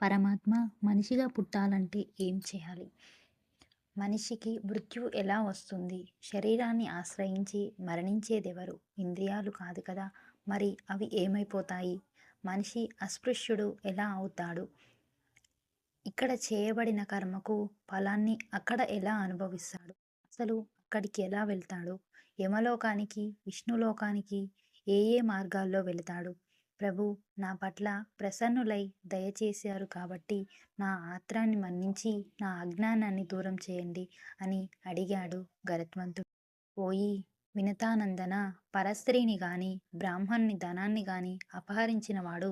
పరమాత్మ మనిషిగా పుట్టాలంటే ఏం చేయాలి? మనిషికి మృత్యువు ఎలా వస్తుంది? శరీరాన్ని ఆశ్రయించి మరణించేదెవరు? ఇంద్రియాలు కాదు కదా! మరి అవి ఏమైపోతాయి? మనిషి అస్పృశ్యుడు ఎలా అవుతాడు? ఇక్కడ చేయబడిన కర్మకు ఫలాన్ని అక్కడ ఎలా అనుభవిస్తాడు? అసలు అక్కడికి ఎలా వెళ్తాడు? యమలోకానికి, విష్ణులోకానికి ఏ ఏ మార్గాల్లో వెళతాడు? ప్రభు నా పట్ల ప్రసన్నులై దయచేశారు కాబట్టి నా ఆత్రాన్ని మన్నించి నా అజ్ఞానాన్ని దూరం చేయండి అని అడిగాడు గరత్వంతుడు ఓయి వినతానందన పరస్త్రీని గాని బ్రాహ్మణ్ణి ధనాన్ని గాని అపహరించినవాడు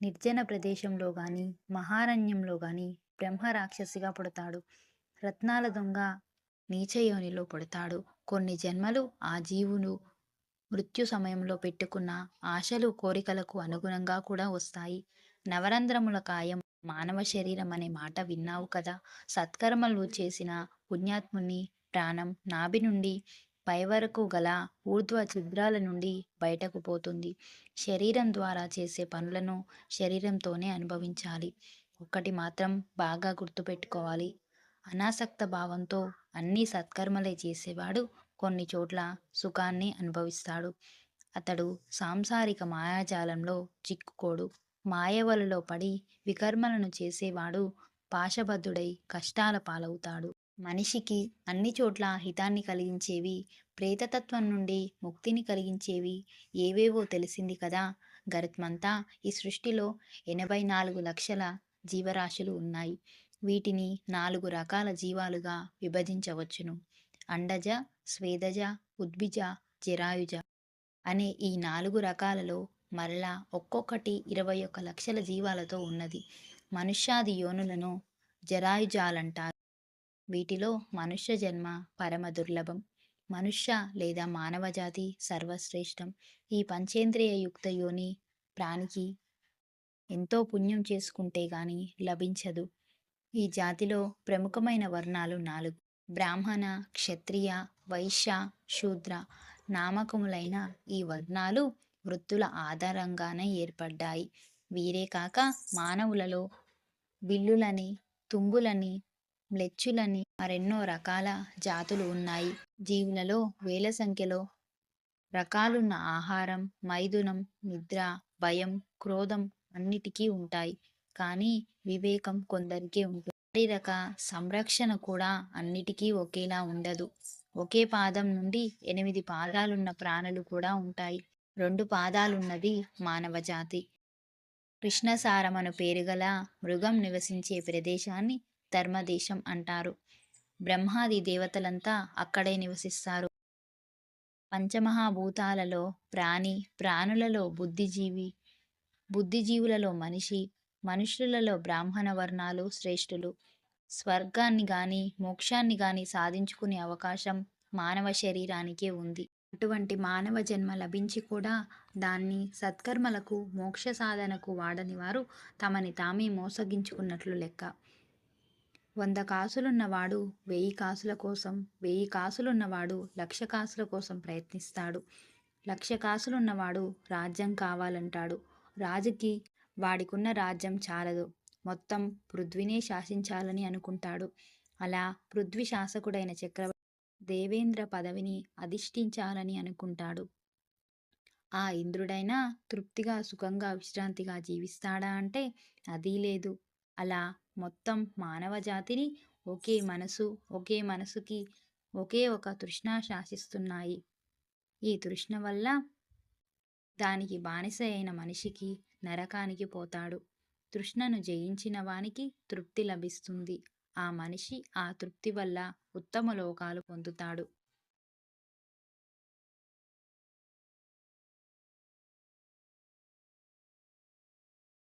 నిర్జన ప్రదేశంలో గాని మహారణ్యంలో గాని బ్రహ్మ రాక్షసిగా పుడతాడు. రత్నాల దొంగ నీచయోనిలో పుడతాడు. కొన్ని జన్మలు ఆ జీవులు మృత్యు సమయంలో పెట్టుకున్న ఆశలు కోరికలకు అనుగుణంగా కూడా వస్తాయి. నవరంధ్రముల కాయం మానవ శరీరం అనే మాట విన్నావు కదా! సత్కర్మలు చేసిన పుణ్యాత్ముని ప్రాణం నాభి నుండి పై వరకు గల ఊర్ధ్వ ఛిద్రాల నుండి బయటకు పోతుంది. శరీరం ద్వారా చేసే పనులను శరీరంతోనే అనుభవించాలి. ఒక్కటి మాత్రం బాగా గుర్తుపెట్టుకోవాలి. అనాసక్త భావంతో అన్ని సత్కర్మలే చేసేవాడు కొన్ని చోట్ల సుఖాన్ని అనుభవిస్తాడు. అతడు సాంసారిక మాయాజాలంలో చిక్కుకోడు. మాయవలలో పడి వికర్మలను చేసేవాడు పాశబద్ధుడై కష్టాల పాలవుతాడు. మనిషికి అన్ని చోట్ల హితాన్ని కలిగించేవి, ప్రేతతత్వం నుండి ముక్తిని కలిగించేవి ఏవేవో తెలిసింది కదా గరుత్మంతా! ఈ సృష్టిలో ఎనభై నాలుగు లక్షల జీవరాశులు ఉన్నాయి. వీటిని నాలుగు రకాల జీవాలుగా విభజించవచ్చును. అండజ, స్వేదజ, ఉద్భిజ, జరాయుజ అనే ఈ నాలుగు రకాలలో మరలా ఒక్కొక్కటి ఇరవై ఒక్క లక్షల జీవాలతో ఉన్నది. మనుష్యాది యోనులను జరాయుజాలంటారు. వీటిలో మనుష్య జన్మ పరమ దుర్లభం. మనుష్య లేదా మానవజాతి సర్వశ్రేష్టం. ఈ పంచేంద్రియ యుక్త యోని ప్రాణికి ఎంతో పుణ్యం చేసుకుంటే గాని లభించదు. ఈ జాతిలో ప్రముఖమైన వర్ణాలు నాలుగు. బ్రాహ్మణ, క్షత్రియ, వైశ్య, శూద్ర నామకములైన ఈ వర్ణాలు వృత్తుల ఆధారంగానే ఏర్పడ్డాయి. వీరే కాక మానవులలో బిల్లులని, తుంగులని మ్లెచ్చులని మరెన్నో రకాల జాతులు ఉన్నాయి. జీవులలో వేల సంఖ్యలో రకాలున్న ఆహారం, మైథునం, నిద్ర, భయం, క్రోధం అన్నిటికీ ఉంటాయి. కానీ వివేకం కొందరికే ఉంటుంది. శారీరక సంరక్షణ కూడా అన్నిటికీ ఒకేలా ఉండదు. ఒకే పాదం నుండి ఎనిమిది పాదాలున్న ప్రాణులు కూడా ఉంటాయి. రెండు పాదాలున్నది మానవజాతి. జాతి కృష్ణసారమను పేరుగల మృగం నివసించే ప్రదేశాన్ని ధర్మదేశం అంటారు. బ్రహ్మాది దేవతలంతా అక్కడే నివసిస్తారు. పంచమహాభూతాలలో ప్రాణి, ప్రాణులలో బుద్ధిజీవి, బుద్ధిజీవులలో మనిషి, మనుష్యులలో బ్రాహ్మణ వర్ణాలు శ్రేష్ఠులు. స్వర్గాన్ని గాని, మోక్షాన్ని గాని సాధించుకునే అవకాశం మానవ శరీరానికే ఉంది. అటువంటి మానవ జన్మ లభించి కూడా దాన్ని సత్కర్మలకు, మోక్ష సాధనకు వాడనివారు తమని తామే మోసగించుకున్నట్లు లెక్క. వంద కాసులున్నవాడు వెయ్యి కాసుల కోసం, వెయ్యి కాసులున్నవాడు లక్ష కాసుల కోసం ప్రయత్నిస్తాడు. లక్ష కాసులున్నవాడు రాజ్యం కావాలంటాడు. రాజుకి వాడికున్న రాజ్యం చాలదు. మొత్తం పృథ్వీనే శాసించాలని అనుకుంటాడు. అలా పృథ్వీ శాసకుడైన చక్రవర్తి దేవేంద్ర పదవిని అధిష్ఠించాలని అనుకుంటాడు. ఆ ఇంద్రుడైనా తృప్తిగా, సుఖంగా, విశ్రాంతిగా జీవిస్తాడా అంటే అదీ లేదు. అలా మొత్తం మానవ జాతిని ఒకే మనసు, ఒకే మనసుకి ఒకే ఒక తృష్ణ శాసిస్తున్నాయి. ఈ తృష్ణ వల్ల దానికి బానిస అయిన మనిషికి నరకానికి పోతాడు. తృష్ణను జయించిన వానికి తృప్తి లభిస్తుంది. ఆ మనిషి ఆ తృప్తి వల్ల ఉత్తమ లోకాలు పొందుతాడు.